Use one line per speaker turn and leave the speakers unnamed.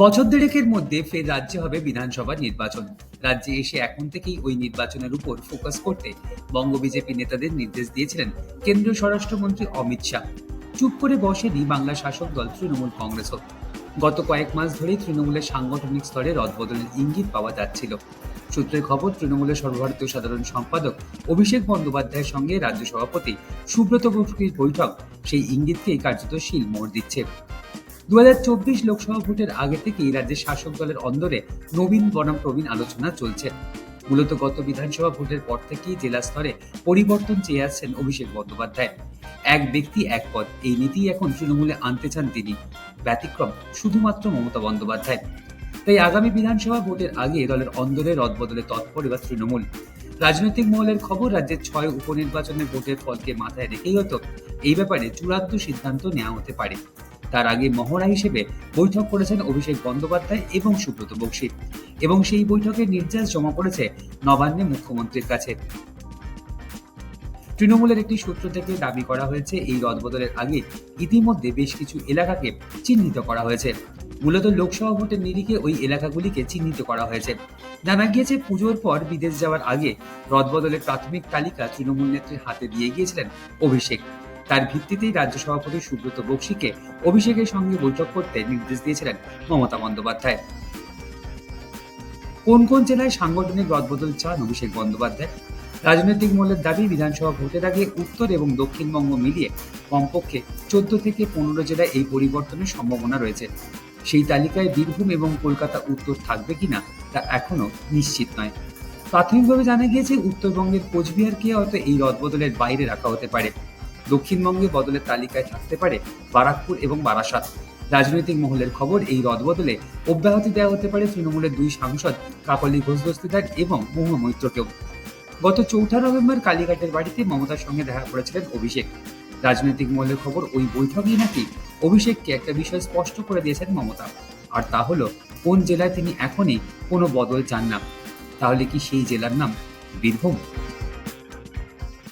বছর দেড়েকের মধ্যে ফের রাজ্যে হবে বিধানসভা নির্বাচন। রাজ্যে এসে এখন থেকেই ওই নির্বাচনের উপর ফোকাস করতে বঙ্গ বিজেপি নেতাদের নির্দেশ দিয়েছিলেন কেন্দ্রীয় স্বরাষ্ট্রমন্ত্রী অমিত শাহ। চুপ করে বসেনি বাংলা শাসক দল তৃণমূল কংগ্রেসও গত কয়েক মাস ধরেই তৃণমূলের সাংগঠনিক স্তরে রদবদলের ইঙ্গিত পাওয়া যাচ্ছিল। সূত্রের খবর, তৃণমূলের সর্বভারতীয় সাধারণ সম্পাদক অভিষেক বন্দ্যোপাধ্যায়ের সঙ্গে রাজ্য সভাপতি সুব্রত বসুর বৈঠক সেই ইঙ্গিতকেই কার্যত শিল মোড় দিচ্ছে। দু লোকসভা ভোটের আগে থেকেই রাজ্যের শাসক দলের অন্দরে নবীন, বনাম, প্রবীণ আলোচনা চলছে। মূলত গত বিধানসভা ভোটের পর থেকেই জেলা স্তরে পরিবর্তন চেয়ে আসছেন অভিষেক বন্দ্যোপাধ্যায়। এক ব্যক্তি, এক পদ, এই নীতি এখন তৃণমূলে আনতে চান তিনি। ব্যতিক্রম, শুধুমাত্র মমতা বন্দ্যোপাধ্যায়। তাই আগামী বিধানসভা ভোটের আগে দলের অন্দরে রদবদলে তৎপর এবার তৃণমূল। রাজনৈতিক মহলের খবর, রাজ্যের ছয় উপনির্বাচনের ভোটের ফলকে মাথায় রেখেই হতো এই ব্যাপারে চূড়ান্ত সিদ্ধান্ত নেওয়া হতে পারে। তার আগে মহড়া হিসেবে বৈঠক করেছেন অভিষেক বন্দ্যোপাধ্যায় এবং সুব্রত বক্সী। এবং সেই বৈঠকের নির্দেশ জমা পড়েছে নবান্নে মুখ্যমন্ত্রীর কাছে। তৃণমূলের একটি সূত্র থেকে দাবি করা হয়েছে, এই রদবদলের আগে ইতিমধ্যে বেশ কিছু এলাকাকে চিহ্নিত করা হয়েছে। মূলত লোকসভা ভোটের নিরিখে ওই এলাকাগুলিকে চিহ্নিত করা হয়েছে। জানা গিয়েছে, পুজোর পর বিদেশ যাওয়ার আগে রদবদলের প্রাথমিক তালিকা তৃণমূল নেত্রীর হাতে দিয়ে গিয়েছিলেন অভিষেক। তার ভিত্তিতেই রাজ্য সভাপতি সুব্রত বক্সীকে অভিষেকের সঙ্গে বৈঠক করতে নির্দেশ দিয়েছিলেন মমতা বন্দ্যোপাধ্যায়। কোন কোন জেলায় সাংগঠনিক রদবদল চান অভিষেক বন্দ্যোপাধ্যায়? রাজনৈতিক মহলের দাবি বিধানসভা ভোটের আগে উত্তর এবং দক্ষিণবঙ্গ মিলিয়ে কমপক্ষে চোদ্দ থেকে পনেরো জেলায় এই পরিবর্তনের সম্ভাবনা রয়েছে। সেই তালিকায় বীরভূম এবং কলকাতা উত্তর থাকবে কিনা তা এখনও নিশ্চিত নয়। প্রাথমিকভাবে জানা গিয়েছে, উত্তরবঙ্গের কোচবিহারকে হয়তো এই রদবদলের বাইরে রাখা হতে পারে। দক্ষিণবঙ্গে বদলের তালিকায় থাকতে পারে বারাকপুর এবং বারাসাত। রাজনৈতিক মহলের খবর, এই রদবদলে অব্যাহতি দেওয়া হতে পারে তৃণমূলের দুই সাংসদ কাকলি ঘোষ দস্তিদার এবং মহুয়া মৈত্রকেও। গত চৌঠা নভেম্বর কালীঘাটের বাড়িতে মমতার সঙ্গে দেখা করেছিলেন অভিষেক। রাজনৈতিক মহলের খবর, ওই বৈঠকেই নাকি অভিষেককে একটা বিষয় স্পষ্ট করে দিয়েছেন মমতা। আর তা হলো, কোন জেলায় তিনি এখনই কোনো বদল চান না? তাহলে কি সেই জেলার নাম বীরভূম?